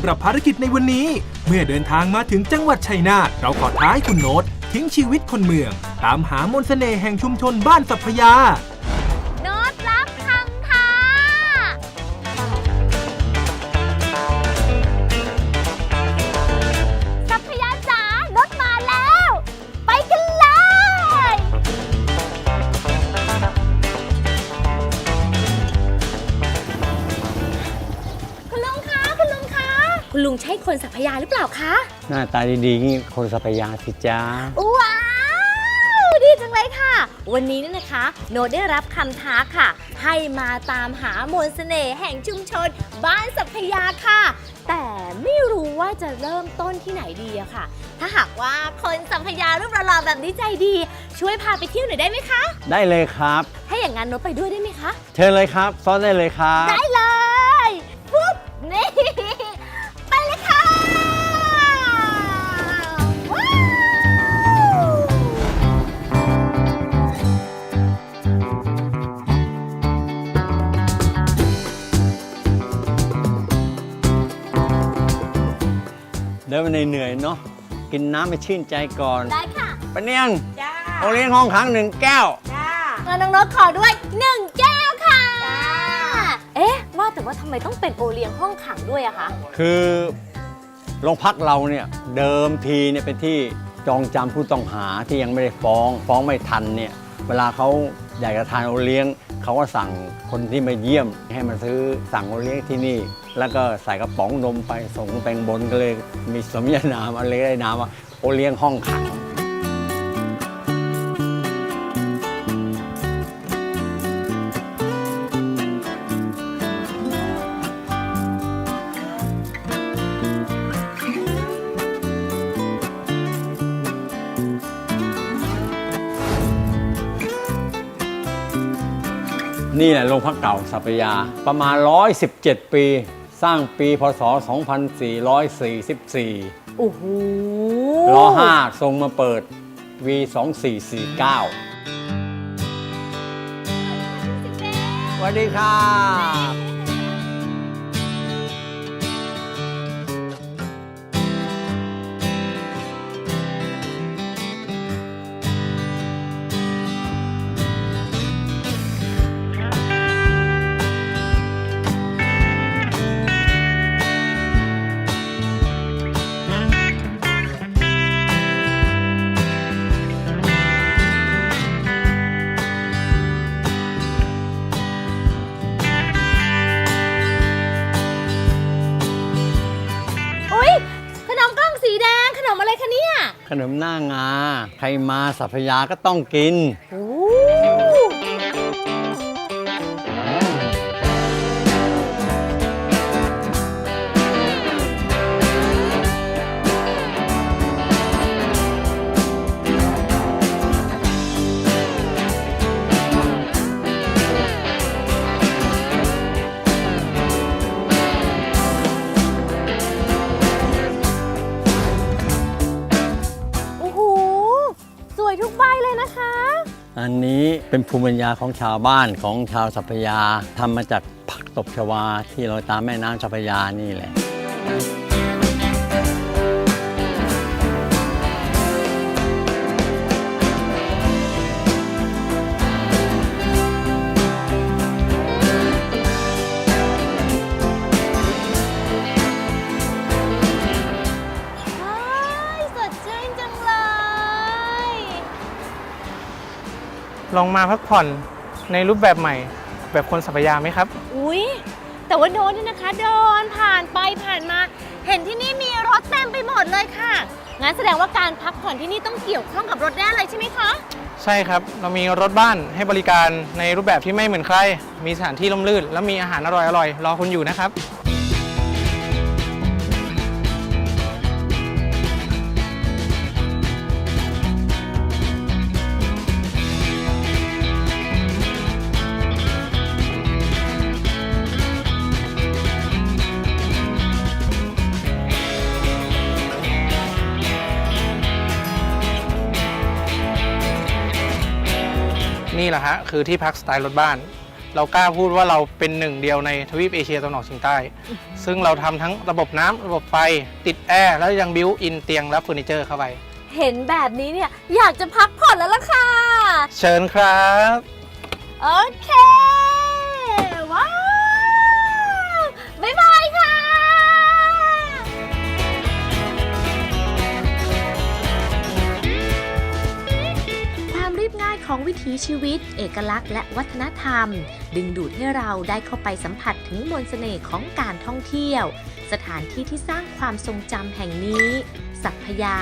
ำหรับภารกิจในวันนี้ เมื่อเดินทางมาถึงจังหวัดชัยนาทเราขอท้ายคุณโน้ตทิ้งชีวิตคนเมือง ตามหามนต์เสน่ห์แห่งชุมชนบ้านสัพพยา คะคุณลุงใช่คนสัพพยาหรือเปล่าคะ หน้าตาดีๆนี่คนสัพยาสิจ้าว้าวดีจังเลยค่ะ วันนี้เนี่ยนะคะ โนตได้รับคำท้าค่ะ ให้มาตามหามนต์เสน่ห์แห่งชุมชน บ้านสัพพยาค่ะ แต่ไม่รู้ว่าจะเริ่มต้นที่ไหนดีอะค่ะ ถ้าหากว่าคนสัพพยารูปหล่อๆแบบนี้ใจดี ช่วยพาไปเที่ยวหน่อยได้ไหมคะ ได้เลยครับ ถ้าอย่างนั้นโนตไปด้วยได้ไหมคะ เชิญเลยครับซ้อนได้เลยครับ ได้เล เดินมาเหนื่อยๆเนาะกินน้ำไปชื่นใจก่อนได้ค่ะ ปะเนียงจ้าโอเลี้ยงห้องขังหนึ่งแก้ว จ้างั้นน้องโน้ตขอด้วยหนึ่งแก้วค่ะ เอ๊ะ ว่าแต่ว่าทำไมต้องเป็นโอเลี้ยงห้องขังด้วยอะคะ คือโรงพักเราเนี่ยเดิมทีเนี่ยเป็นที่จองจำผู้ต้องหาที่ยังไม่ได้ฟ้อง ฟ้องไม่ทันเนี่ยเวลาเขาอยากจะทานโอเลี้ยง เขาก็สั่งคนที่มาเยี่ยม ให้มาซื้อสั่งโอเลี้ยงที่นี่ แล้วก็ใส่กระป๋องนมไปส่งแตงบนก็เลยมีสมญานามอะไรได้นามว่าโอเลี้ยงห้องขัง นี่แหละโรงพักเก่าสัพยา ประมาณ 117 ปี สร้างปีพศ 2444โอ้โหรอ5ทรงมาเปิดปี2449สวัสดีครับ อะไรคะเนี่ย ขนมหน้างา ใครมาสัพยาก็ต้องกิน โอ้ อันนี้เป็นภูมิปัญญาของชาวบ้านของชาวสัพยาทำมาจากผักตบชวาที่ลอยตามแม่น้ำสัพยานี่แหละ ลองมาพักผ่อนในรูปแบบใหม่ แบบคนสัพยาไหมครับ อุ๊ย แต่ว่าโดนเนี่ยนะคะเดินผ่านไปผ่านมา เห็นที่นี่มีรถเต็มไปหมดเลยค่ะ งั้นแสดงว่าการพักผ่อนที่นี่ต้องเกี่ยวข้องกับรถแน่เลยใช่ไหมคะ ใช่ครับ เรามีรถบ้านให้บริการในรูปแบบที่ไม่เหมือนใคร มีสถานที่ร่มรื่น และมีอาหารอร่อยๆรอคุณอยู่นะครับ นี่แหละฮะคือที่พักสไตล์รถบ้าน เรากล้าพูดว่าเราเป็นหนึ่งเดียวในทวีปเอเชียตะวันออกเฉียงใต้ ซึ่งเราทำทั้งระบบน้ำระบบไฟ ติดแอร์ แล้วยังบิวอินเตียงและเฟอร์นิเจอร์เข้าไป เห็นแบบนี้เนี่ย อยากจะพักผ่อนแล้วล่ะค่ะ เชิญครับ โอเค ของวิถีชีวิต เอกลักษณ์และวัฒนธรรม ดึงดูดให้เราได้เข้าไปสัมผัสถึงมนต์เสน่ห์ของการท่องเที่ยว สถานที่ที่สร้างความทรงจำแห่งนี้ สัพพยา